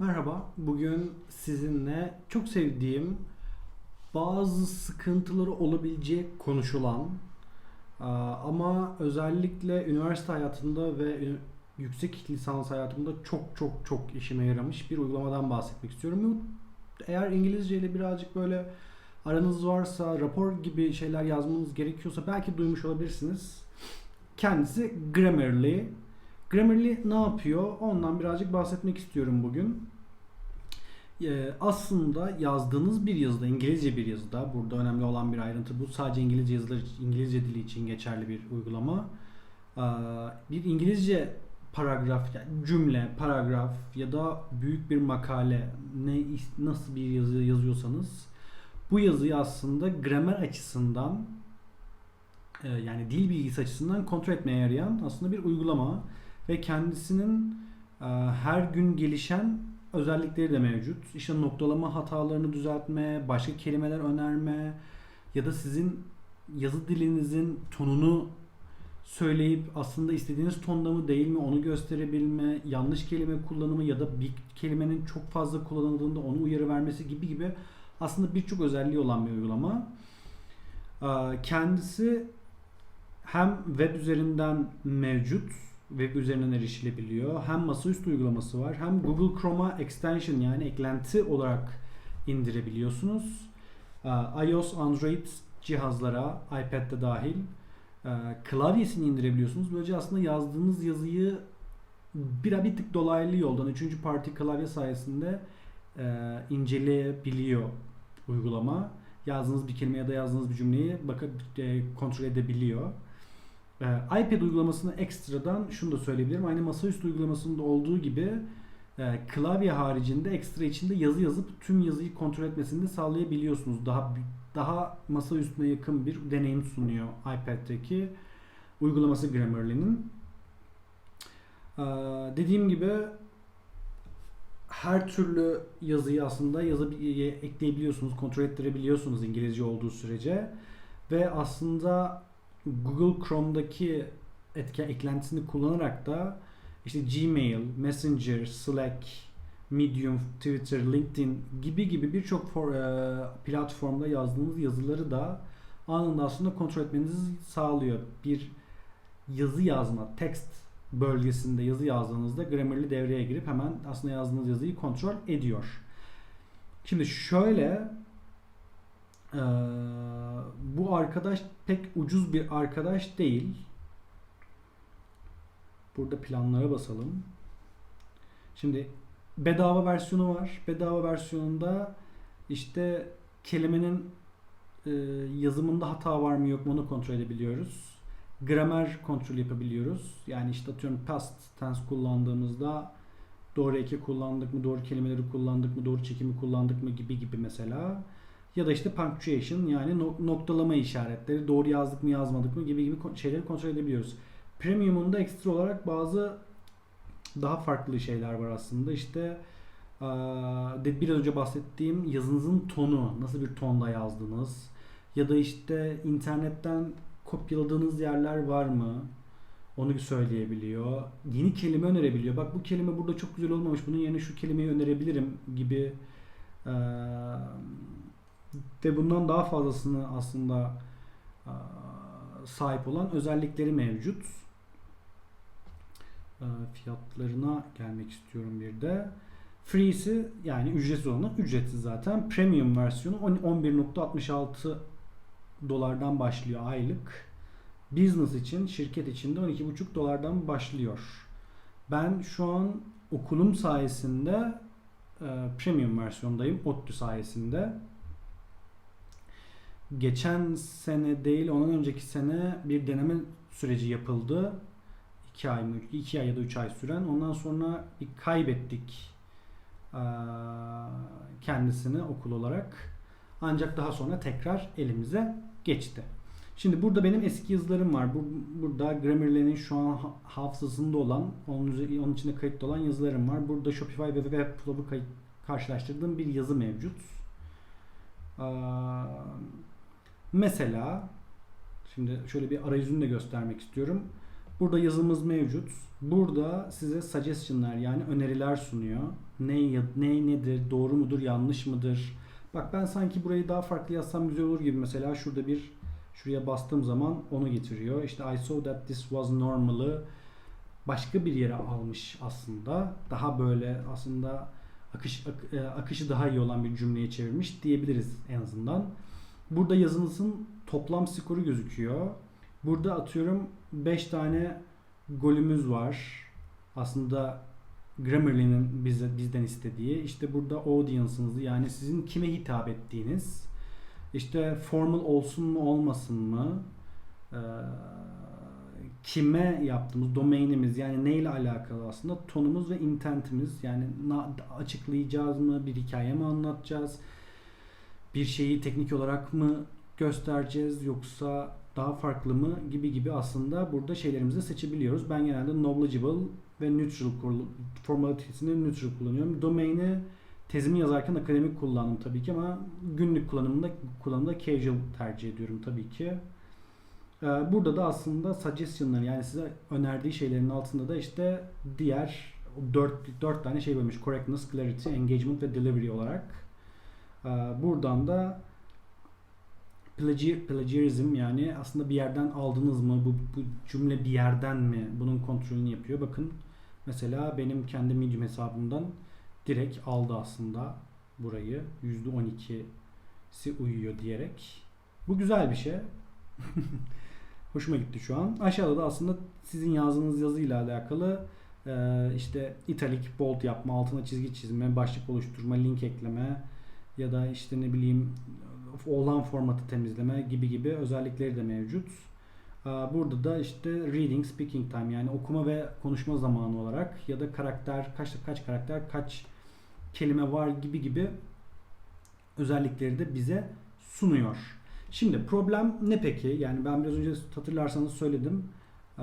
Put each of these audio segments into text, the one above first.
Merhaba. Bugün sizinle çok sevdiğim bazı sıkıntıları olabilecek konuşulan ama özellikle üniversite hayatında ve yüksek lisans hayatımda çok çok çok işime yaramış bir uygulamadan bahsetmek istiyorum. Eğer İngilizce ile birazcık böyle aranız varsa, rapor gibi şeyler yazmanız gerekiyorsa belki duymuş olabilirsiniz. Kendisi Grammarly. Grammarly ne yapıyor? Ondan birazcık bahsetmek istiyorum bugün. Ee, aslında yazdığınız bir yazıda, İngilizce bir yazıda, burada önemli olan bir ayrıntı bu. Sadece İngilizce yazılar, İngilizce dili için geçerli bir uygulama. Ee, bir İngilizce paragraf, yani cümle, paragraf ya da büyük bir makale, ne nasıl bir yazı yazıyorsanız bu yazıyı aslında gramer açısından e, yani dil bilgisi açısından kontrol etmeye yarayan aslında bir uygulama ve kendisinin e, her gün gelişen özellikleri de mevcut. İşte noktalama hatalarını düzeltme, başka kelimeler önerme ya da sizin yazı dilinizin tonunu söyleyip aslında istediğiniz tonda mı değil mi onu gösterebilme, yanlış kelime kullanımı ya da bir kelimenin çok fazla kullanıldığında onu uyarı vermesi gibi gibi aslında birçok özelliği olan bir uygulama. Ee, Kendisi hem web üzerinden mevcut, web üzerinden erişilebiliyor. Hem masaüstü uygulaması var. Hem Google Chrome'a extension yani eklenti olarak indirebiliyorsunuz. Ee, iOS, Android cihazlara, iPad'de dahil e, klavyesini indirebiliyorsunuz. Böylece aslında yazdığınız yazıyı bir, bir tık dolaylı yoldan 3. parti klavye sayesinde e, inceleyebiliyor uygulama. Yazdığınız bir kelime ya da yazdığınız bir cümleyi bakıp e, kontrol edebiliyor. Ee, iPad uygulamasını ekstradan şunu da söyleyebilirim. Aynı masaüstü uygulamasında olduğu gibi e, klavye haricinde ekstra içinde yazı yazıp tüm yazıyı kontrol etmesini de sağlayabiliyorsunuz. Daha daha masa üstüne yakın bir deneyim sunuyor iPad'deki uygulaması Grammarly'nin. Ee, dediğim gibi her türlü yazıyı aslında yazı ekleyebiliyorsunuz, kontrol ettirebiliyorsunuz İngilizce olduğu sürece ve aslında Google Chrome'daki etken eklentisini kullanarak da işte Gmail, Messenger, Slack, Medium, Twitter, LinkedIn gibi gibi birçok e, platformda yazdığınız yazıları da anında aslında kontrol etmenizi sağlıyor. Bir yazı yazma, text bölgesinde yazı yazdığınızda Grammarly devreye girip hemen aslında yazdığınız yazıyı kontrol ediyor. Şimdi şöyle ee, bu arkadaş pek ucuz bir arkadaş değil. Burada planlara basalım. Şimdi bedava versiyonu var. Bedava versiyonunda işte kelimenin e, yazımında hata var mı yok mu onu kontrol edebiliyoruz. Gramer kontrol yapabiliyoruz. Yani işte atıyorum past tense kullandığımızda doğru eki kullandık mı, doğru kelimeleri kullandık mı, doğru çekimi kullandık mı gibi gibi mesela ya da işte punctuation yani noktalama işaretleri doğru yazdık mı yazmadık mı gibi gibi şeyleri kontrol edebiliyoruz. Premium'unda ekstra olarak bazı daha farklı şeyler var aslında. İşte biraz önce bahsettiğim yazınızın tonu, nasıl bir tonda yazdınız ya da işte internetten kopyaladığınız yerler var mı? Onu söyleyebiliyor. Yeni kelime önerebiliyor. Bak bu kelime burada çok güzel olmamış. Bunun yerine şu kelimeyi önerebilirim gibi ve bundan daha fazlasını aslında sahip olan özellikleri mevcut. Fiyatlarına gelmek istiyorum bir de. Free'si yani ücretsiz olanı ücretsiz zaten. Premium versiyonu 11.66 dolardan başlıyor aylık. Business için, şirket için de 12.5 dolardan başlıyor. Ben şu an okulum sayesinde premium versiyondayım. ODTÜ sayesinde geçen sene değil ondan önceki sene bir deneme süreci yapıldı. 2 ay mı? 2 ay ya da 3 ay süren. Ondan sonra bir kaybettik kendisini okul olarak. Ancak daha sonra tekrar elimize geçti. Şimdi burada benim eski yazılarım var. Burada Grammarly'nin şu an hafızasında olan, onun, onun içinde kayıtlı olan yazılarım var. Burada Shopify ve Webflow'u karşılaştırdığım bir yazı mevcut. Mesela şimdi şöyle bir arayüzünü de göstermek istiyorum. Burada yazımız mevcut. Burada size suggestion'lar yani öneriler sunuyor. Ne, ne nedir, doğru mudur, yanlış mıdır? Bak ben sanki burayı daha farklı yazsam güzel olur gibi mesela şurada bir şuraya bastığım zaman onu getiriyor. İşte I saw that this was normal'ı başka bir yere almış aslında. Daha böyle aslında akış ak- e, akışı daha iyi olan bir cümleye çevirmiş diyebiliriz en azından. Burada yazınızın toplam skoru gözüküyor. Burada atıyorum 5 tane golümüz var. Aslında Grammarly'nin bize, bizden istediği. İşte burada audience'ınızı yani sizin kime hitap ettiğiniz. İşte formal olsun mu olmasın mı? Ee, kime yaptığımız domainimiz yani neyle alakalı aslında tonumuz ve intentimiz yani açıklayacağız mı bir hikaye mi anlatacağız bir şeyi teknik olarak mı göstereceğiz yoksa daha farklı mı gibi gibi aslında burada şeylerimizi seçebiliyoruz. Ben genelde knowledgeable ve neutral formalitesini neutral kullanıyorum. Domaini tezimi yazarken akademik kullandım tabii ki ama günlük kullanımında kullanımda casual tercih ediyorum tabii ki. Ee, Burada da aslında suggestion'lar yani size önerdiği şeylerin altında da işte diğer 4, 4 tane şey bölmüş. Correctness, Clarity, Engagement ve Delivery olarak. Ee, Buradan da plagi- plagiarism yani aslında bir yerden aldınız mı? Bu, bu cümle bir yerden mi? Bunun kontrolünü yapıyor. Bakın mesela benim kendi Medium hesabımdan direkt aldı aslında burayı. %12'si uyuyor diyerek. Bu güzel bir şey. Hoşuma gitti şu an. Aşağıda da aslında sizin yazdığınız yazıyla alakalı e, işte italik, bold yapma, altına çizgi çizme, başlık oluşturma, link ekleme ya da işte ne bileyim olan formatı temizleme gibi gibi özellikleri de mevcut. Burada da işte reading, speaking time yani okuma ve konuşma zamanı olarak ya da karakter kaç kaç karakter kaç kelime var gibi gibi özellikleri de bize sunuyor. Şimdi problem ne peki? Yani ben biraz önce hatırlarsanız söyledim. Ee,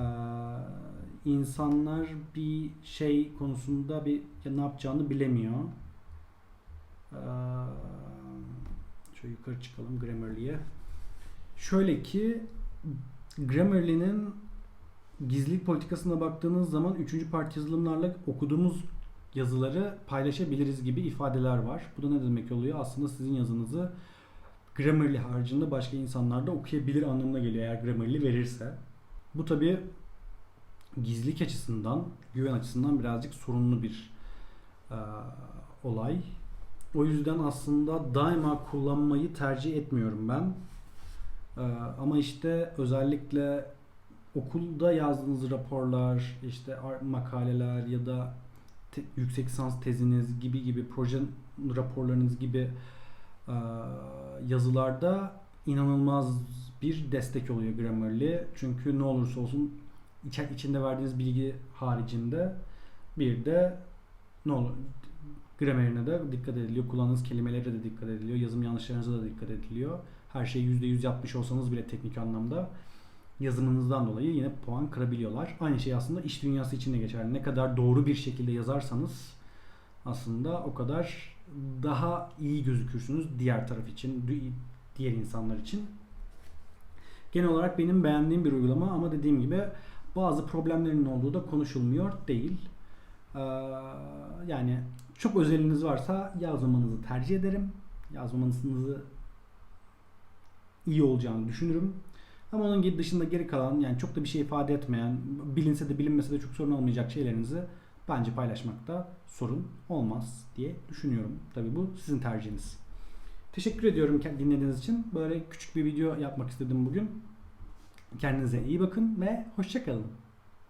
insanlar bir şey konusunda bir ya ne yapacağını bilemiyor. Ee, şöyle yukarı çıkalım Grammarly'e. Şöyle ki Grammarly'nin gizlilik politikasına baktığınız zaman üçüncü parti yazılımlarla okuduğumuz yazıları paylaşabiliriz gibi ifadeler var. Bu da ne demek oluyor? Aslında sizin yazınızı Grammarly haricinde başka insanlar da okuyabilir anlamına geliyor eğer Grammarly verirse. Bu tabi gizlilik açısından, güven açısından birazcık sorunlu bir e, olay. O yüzden aslında daima kullanmayı tercih etmiyorum ben. E, ama işte özellikle okulda yazdığınız raporlar, işte makaleler ya da te- yüksek lisans teziniz gibi gibi proje raporlarınız gibi e, yazılarda inanılmaz bir destek oluyor Grammarly. Çünkü ne olursa olsun içinde verdiğiniz bilgi haricinde bir de ne olur gramerine de dikkat ediliyor. Kullandığınız kelimelere de dikkat ediliyor. Yazım yanlışlarınıza da dikkat ediliyor. Her şeyi %100 yapmış olsanız bile teknik anlamda yazımınızdan dolayı yine puan kırabiliyorlar. Aynı şey aslında iş dünyası için de geçerli. Ne kadar doğru bir şekilde yazarsanız aslında o kadar daha iyi gözükürsünüz diğer taraf için, di- diğer insanlar için. Genel olarak benim beğendiğim bir uygulama ama dediğim gibi bazı problemlerinin olduğu da konuşulmuyor değil. Ee, yani çok özeliniz varsa yazmamanızı tercih ederim. Yazmamanızı iyi olacağını düşünürüm. Ama onun dışında geri kalan yani çok da bir şey ifade etmeyen, bilinse de bilinmese de çok sorun olmayacak şeylerinizi bence paylaşmakta sorun olmaz diye düşünüyorum. Tabii bu sizin tercihiniz. Teşekkür ediyorum dinlediğiniz için. Böyle küçük bir video yapmak istedim bugün. Kendinize iyi bakın ve hoşçakalın.